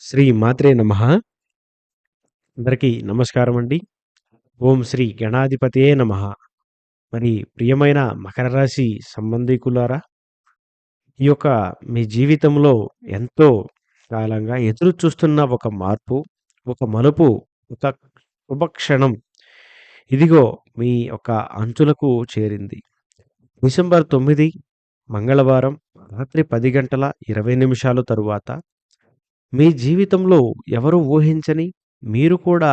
శ్రీ మాత్రే నమః. అందరికీ నమస్కారం అండి ఓం శ్రీ గణాధిపతియే నమః. మరి ప్రియమైన మకర రాశి సంబంధీకులారా ఈ యొక్క మీ జీవితంలో ఎంతో కాలంగా ఎదురు చూస్తున్న ఒక మార్పు, ఒక మలుపు, ఒక శుభక్షణం ఇదిగో మీ యొక్క అంచులకు చేరింది. డిసెంబర్ తొమ్మిది మంగళవారం రాత్రి పది గంటల ఇరవై నిమిషాలు తరువాత మీ జీవితంలో ఎవరు ఊహించని, మీరు కూడా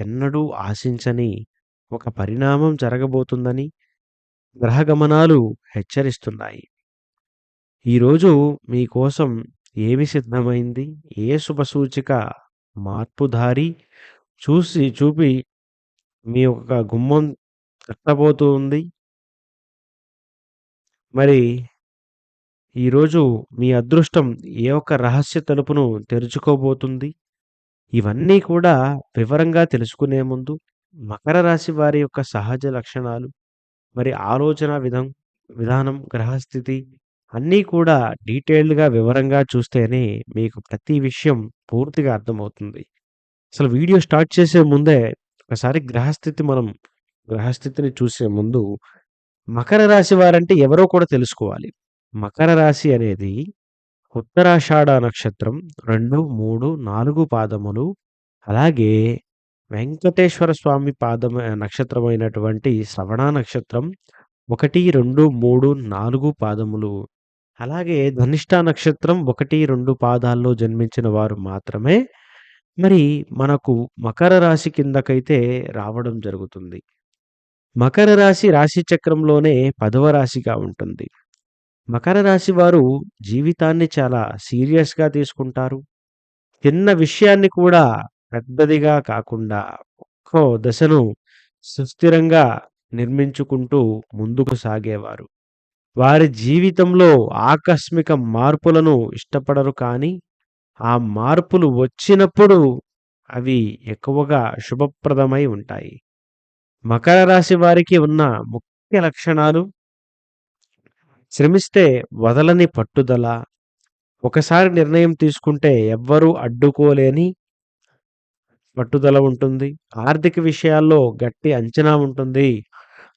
ఎన్నడూ ఆశించని ఒక పరిణామం జరగబోతుందని గ్రహ గమనాలు హెచ్చరిస్తున్నాయి. ఈరోజు మీకోసం ఏమి సిద్ధమైంది? ఏ శుభసూచిక మార్పు దారి చూసి చూపి మీ యొక్క గుమ్మం తట్టబోతుంది? మరి ఈరోజు మీ అదృష్టం ఏ ఒక్క రహస్య తలుపును తెరుచుకోబోతుంది? ఇవన్నీ కూడా వివరంగా తెలుసుకునే ముందు మకర రాశి వారి యొక్క సహజ లక్షణాలు, మరి ఆలోచన విధం విధానం, గ్రహస్థితి అన్నీ కూడా డీటెయిల్డ్‌గా వివరంగా చూస్తేనే మీకు ప్రతి విషయం పూర్తిగా అర్థమవుతుంది. అసలు వీడియో స్టార్ట్ చేసే ముందే ఒకసారి గ్రహస్థితి మనం గ్రహస్థితిని చూసే ముందు మకర రాశి వారంటే ఎవరో కూడా తెలుసుకోవాలి. మకర రాశి అనేది ఉత్తరాషాఢ నక్షత్రం 2, 3, 4 పాదములు అలాగే వెంకటేశ్వర స్వామి పాదం నక్షత్రమైనటువంటి శ్రవణ నక్షత్రం 1, 2, 3, 4 పాదములు అలాగే ధనిష్ట నక్షత్రం 1, 2 పాదాల్లో జన్మించిన వారు మాత్రమే మరి మనకు మకర రాశి కిందకైతే రావడం జరుగుతుంది. మకర రాశి రాశి చక్రంలోనే పదవ రాశిగా ఉంటుంది. మకర రాశి వారు జీవితాన్ని చాలా సీరియస్‌గా తీసుకుంటారు. చిన్న విషయాన్ని కూడా పెద్దదిగా కాకుండా ఒక్కో దశను సుస్థిరంగా నిర్మించుకుంటూ ముందుకు సాగేవారు. వారి జీవితంలో ఆకస్మిక మార్పులను ఇష్టపడరు కానీ, ఆ మార్పులు వచ్చినప్పుడు అవి ఎక్కువగా శుభప్రదమై ఉంటాయి. మకర రాశి వారికి ఉన్న ముఖ్య లక్షణాలు శ్రమిస్తే వదలని పట్టుదల, ఒకసారి నిర్ణయం తీసుకుంటే ఎవ్వరూ అడ్డుకోలేని పట్టుదల ఉంటుంది. ఆర్థిక విషయాల్లో గట్టి అంచనా ఉంటుంది.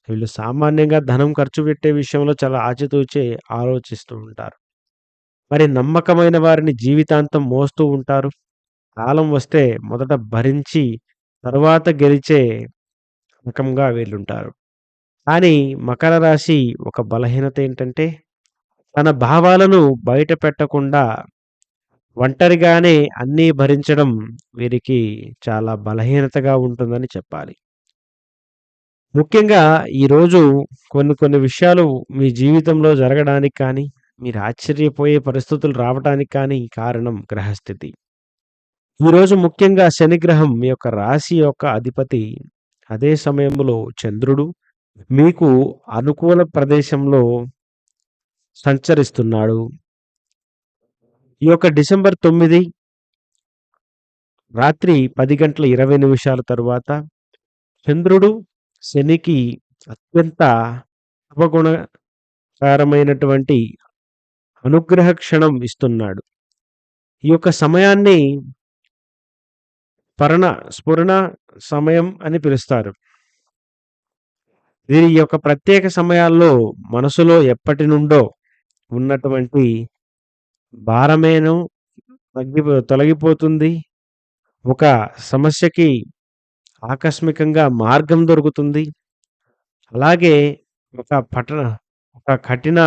వీళ్ళు సామాన్యంగా ధనం ఖర్చు పెట్టే విషయంలో చాలా ఆచితూచి ఆలోచిస్తూ ఉంటారు. మరి నమ్మకమైన వారిని జీవితాంతం మోస్తూ ఉంటారు. కాలం వస్తే మొదట భరించి తరువాత గెలిచే రకంగా వీళ్ళుంటారు. కానీ మకర రాశి ఒక బలహీనత ఏంటంటే, తన భావాలను బయట పెట్టకుండా ఒంటరిగానే అన్నీ భరించడం వీరికి చాలా బలహీనతగా ఉంటుందని చెప్పాలి. ముఖ్యంగా ఈరోజు కొన్ని కొన్ని విషయాలు మీ జీవితంలో జరగడానికి కానీ, మీరు ఆశ్చర్యపోయే పరిస్థితులు రావటానికి కానీ కారణం గ్రహస్థితి. ఈరోజు ముఖ్యంగా శనిగ్రహం మీ యొక్క రాశి యొక్క అధిపతి. అదే సమయంలో చంద్రుడు మీకు అనుకూల ప్రదేశంలో సంచరిస్తున్నాడు. ఈ యొక్క డిసెంబర్ తొమ్మిది రాత్రి పది గంటల 20 నిమిషాల తరువాత చంద్రుడు శనికి అత్యంత శుభగుణకారమైనటువంటి అనుగ్రహ క్షణం ఇస్తున్నాడు. ఈ యొక్క సమయాన్ని పరణ స్ఫురణ సమయం అని పిలుస్తారు. వీరి యొక్క ప్రత్యేక సమయాల్లో మనసులో ఎప్పటి నుండో ఉన్నటువంటి భారమేను తగ్గిపో తొలగిపోతుంది. ఒక సమస్యకి ఆకస్మికంగా మార్గం దొరుకుతుంది. అలాగే ఒక పట్టణ ఒక కఠిన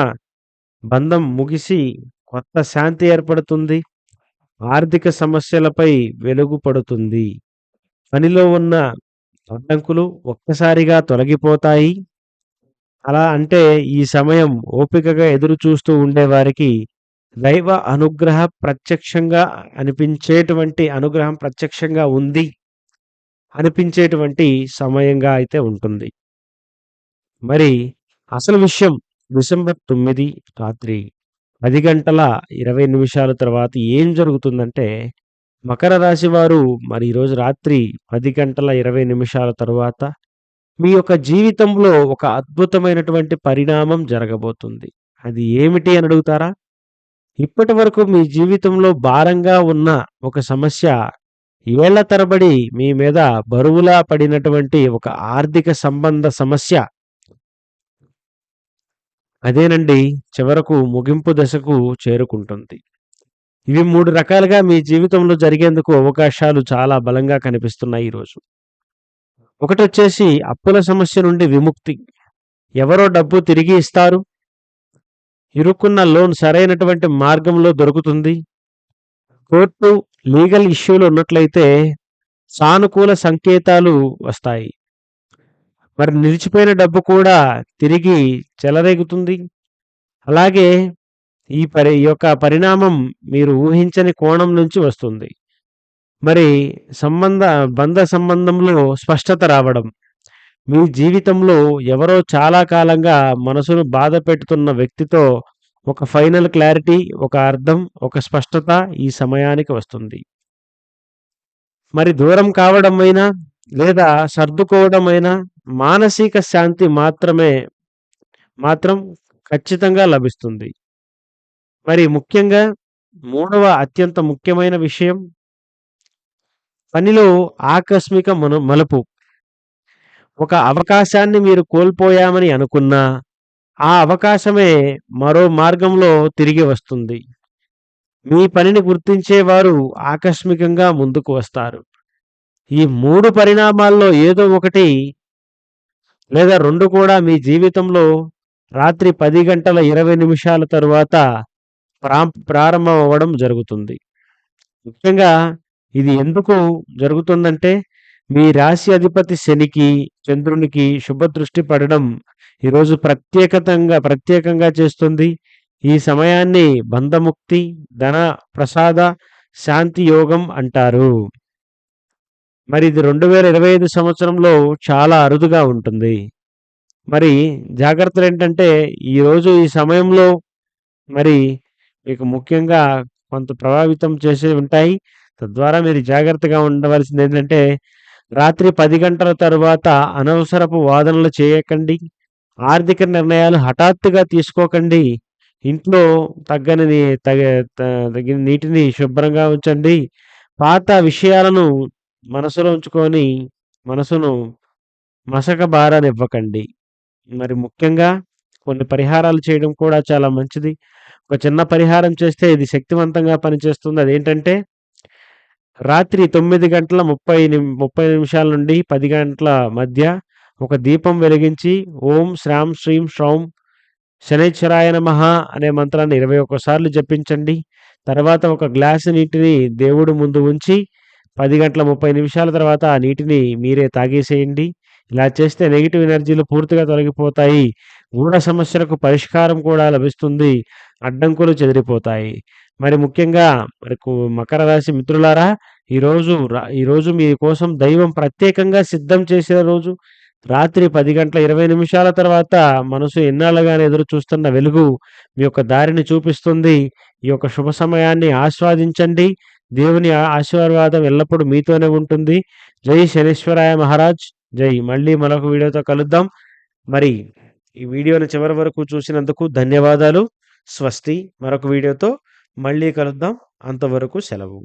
బంధం ముగిసి కొత్త శాంతి ఏర్పడుతుంది. ఆర్థిక సమస్యలపై వెలుగు పడుతుంది. పనిలో ఉన్న అడ్డంకులు ఒక్కసారిగా తొలగిపోతాయి. అలా అంటే ఈ సమయం ఓపికగా ఎదురు చూస్తూ ఉండేవారికి దైవ అనుగ్రహ ప్రత్యక్షంగా అనిపించేటువంటి అనుగ్రహం ప్రత్యక్షంగా ఉంది. అనిపించేటువంటి సమయంగా అయితే ఉంటుంది. మరి అసలు విషయం డిసెంబర్ తొమ్మిది రాత్రి పది గంటల 20 నిమిషాల తర్వాత ఏం జరుగుతుందంటే, మకర రాశి వారు మరి ఈరోజు రాత్రి పది గంటల 20 నిమిషాల తరువాత మీ యొక్క జీవితంలో ఒక అద్భుతమైనటువంటి పరిణామం జరగబోతుంది. అది ఏమిటి అని అడుగుతారా? ఇప్పటి వరకు మీ జీవితంలో భారంగా ఉన్న ఒక సమస్య ఏళ్ళ తరబడి మీ మీద బరువులా పడినటువంటి ఒక ఆర్థిక సంబంధ సమస్య అదేనండి చివరకు ముగింపు దశకు చేరుకుంటుంది ఇవి మూడు రకాలుగా మీ జీవితంలో జరిగేందుకు అవకాశాలు చాలా బలంగా కనిపిస్తున్నాయి ఈరోజు ఒకటి వచ్చేసి అప్పుల సమస్య నుండి విముక్తి. ఎవరో డబ్బు తిరిగి ఇస్తారు. ఇరుక్కున్న లోన్ సరైనటువంటి మార్గంలో దొరుకుతుంది. కోర్టు లీగల్ ఇష్యూలు ఉన్నట్లయితే సానుకూల సంకేతాలు వస్తాయి. మరి నిలిచిపోయిన డబ్బు కూడా తిరిగి చెలరేగుతుంది. అలాగే ఈ పరి యొక్క పరిణామం మీరు ఊహించని కోణం నుంచి వస్తుంది. మరి సంబంధ బంధ సంబంధంలో స్పష్టత రావడం. మీ జీవితంలో ఎవరో చాలా కాలంగా మనసును బాధ పెడుతున్న వ్యక్తితో ఒక ఫైనల్ క్లారిటీ ఒక అర్థం ఒక స్పష్టత ఈ సమయానికి వస్తుంది. మరి దూరం కావడం అయినా లేదా సర్దుకోవడం అయినా మానసిక శాంతి మాత్రమే మాత్రం ఖచ్చితంగా లభిస్తుంది. మరి ముఖ్యంగా మూడవ అత్యంత ముఖ్యమైన విషయం పనిలో ఆకస్మిక మను మలుపు. ఒక అవకాశాన్ని మీరు కోల్పోయామని అనుకున్నా ఆ అవకాశమే మరో మార్గంలో తిరిగి వస్తుంది. మీ పనిని గుర్తించేవారు ఆకస్మికంగా ముందుకు వస్తారు. ఈ మూడు పరిణామాల్లో ఏదో ఒకటి లేదా రెండు కూడా మీ జీవితంలో రాత్రి పది గంటల ఇరవై నిమిషాల తరువాత ప్రా ప్రారంభం అవ్వడం జరుగుతుంది. ముఖ్యంగా ఇది ఎందుకు జరుగుతుందంటే మీ రాశి అధిపతి శనికి చంద్రునికి శుభదృష్టి పడడం ఈరోజు ప్రత్యేకతంగా ప్రత్యేకంగా చేస్తుంది. ఈ సమయాన్ని బంధముక్తి ధన ప్రసాద శాంతి యోగం అంటారు. మరి ఇది రెండు వేల ఇరవై ఐదు సంవత్సరంలో చాలా అరుదుగా ఉంటుంది. మరి జాగ్రత్తలు ఏంటంటే ఈరోజు ఈ సమయంలో మరి మీకు ముఖ్యంగా కొంత ప్రభావితం చేసే ఉంటాయి. తద్వారా మీరు జాగ్రత్తగా ఉండవలసింది ఏంటంటే రాత్రి పది గంటల తరువాత అనవసరపు వాదనలు చేయకండి. ఆర్థిక నిర్ణయాలు హఠాత్తుగా తీసుకోకండి. ఇంట్లో తగ్గని తగ తగిన నీటిని శుభ్రంగా ఉంచండి. పాత విషయాలను మనసులో ఉంచుకొని మనసును మసక బారనివ్వకండి మరి ముఖ్యంగా కొన్ని పరిహారాలు చేయడం కూడా చాలా మంచిది. ఒక చిన్న పరిహారం చేస్తే ఇది శక్తివంతంగా పనిచేస్తుంది. అదేంటంటే రాత్రి తొమ్మిది గంటల ముప్పై ముప్పై నిమిషాల నుండి పది గంటల మధ్య ఒక దీపం వెలిగించి ఓం శ్రాం శ్రీం శ్రౌం శనైశ్వరాయ నమః అనే మంత్రాన్ని ఇరవై ఒక్కసార్లు జపించండి. తర్వాత ఒక గ్లాసు నీటిని దేవుడు ముందు ఉంచి పది గంటల ముప్పై నిమిషాల తర్వాత ఆ నీటిని మీరే తాగేసేయండి. ఇలా చేస్తే నెగిటివ్ ఎనర్జీలు పూర్తిగా తొలగిపోతాయి. గూఢ సమస్యలకు పరిష్కారం కూడా లభిస్తుంది. అడ్డంకులు చెదిరిపోతాయి. మరి ముఖ్యంగా మరి మకర రాశి మిత్రులారా ఈరోజు ఈరోజు మీ కోసం దైవం ప్రత్యేకంగా సిద్ధం చేసిన రోజు. రాత్రి పది గంటల ఇరవై నిమిషాల తర్వాత మనసు ఎన్నాళ్ళగానే ఎదురు చూస్తున్న వెలుగు మీ యొక్క దారిని చూపిస్తుంది. ఈ యొక్క శుభ సమయాన్ని ఆస్వాదించండి. దేవుని ఆశీర్వాదం ఎల్లప్పుడూ మీతోనే ఉంటుంది. జై శనీశ్వరాయ మహారాజ్. జై. మళ్ళీ మరొక వీడియోతో కలుద్దాం. మరి ఈ వీడియోని చివరి వరకు చూసినందుకు ధన్యవాదాలు. స్వస్తి. మరొక వీడియోతో మళ్ళీ కలుద్దాం. అంతవరకు సెలవు.